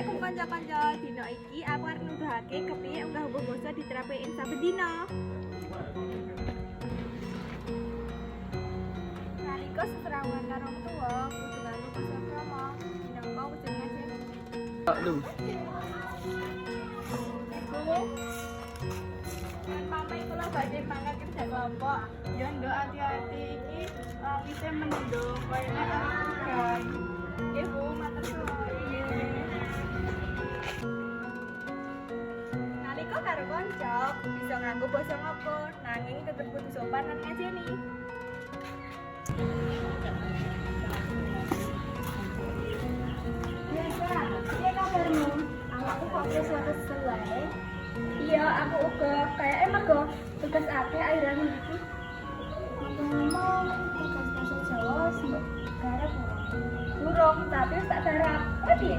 kanca-kanca dino iki aku arep nuduhake kepiye unggah hubung basa diterapin saben dina. Nalika seserangan karo wong tuwa, kudu nganggo basa krama, minangka wujud ngajeni. Lu. Kan mama iku lah badhe mangkat kerja kelompok. Ya nduk hati-hati iki wise mendung kayane kan. Karo kanca bisa nganggo basa ngopo, nanging tetep kudu sopan lan ngajeni. Biasa, iya kabarmu? Aku kok wis kesel wae. Iya, aku uga kayak emang go tugas akeh akhir-akhir iki. Ngomong tugas bahasa Jawa sih garap ora. Durung, tapi tak garap. Oh piye?